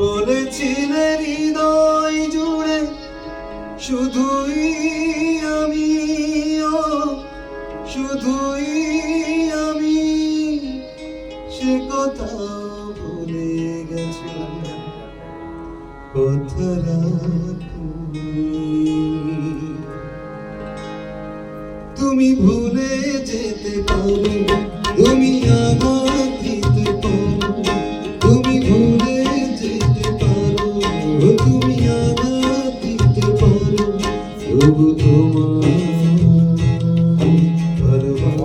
বলেছিলে হৃদয় জুড়ে, শুধুই আমি শুধুই আমি। সে কথা ভুলে গেছে কথা তুমি ভুলে যেতে পারো তুমি আঘাত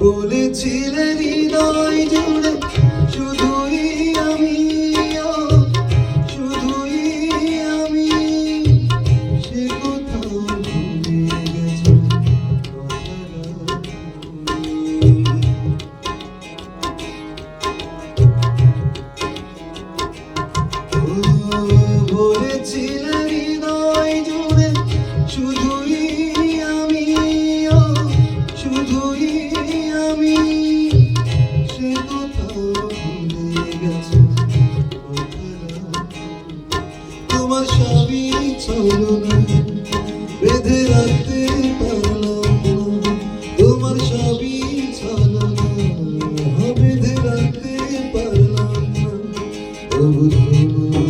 বলেছিলে হৃদয় জুড়ে রাখতে পারলাম তোমার সবই না। বেঁধে রাখতে পারলাম না। তবু তোমার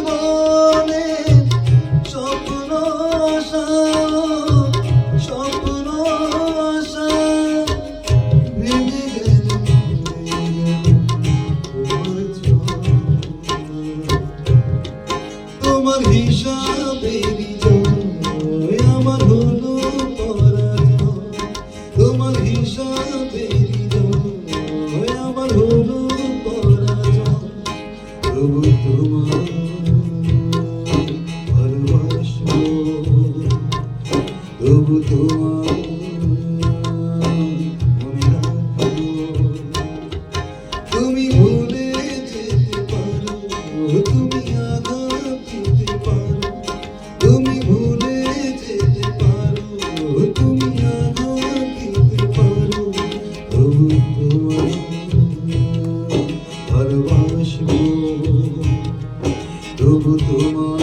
তোমার হিসাবেরই জয় আমার হলো তোমার হিসাবেরই জয় আমার হলো পরাজয়। তবু তোমার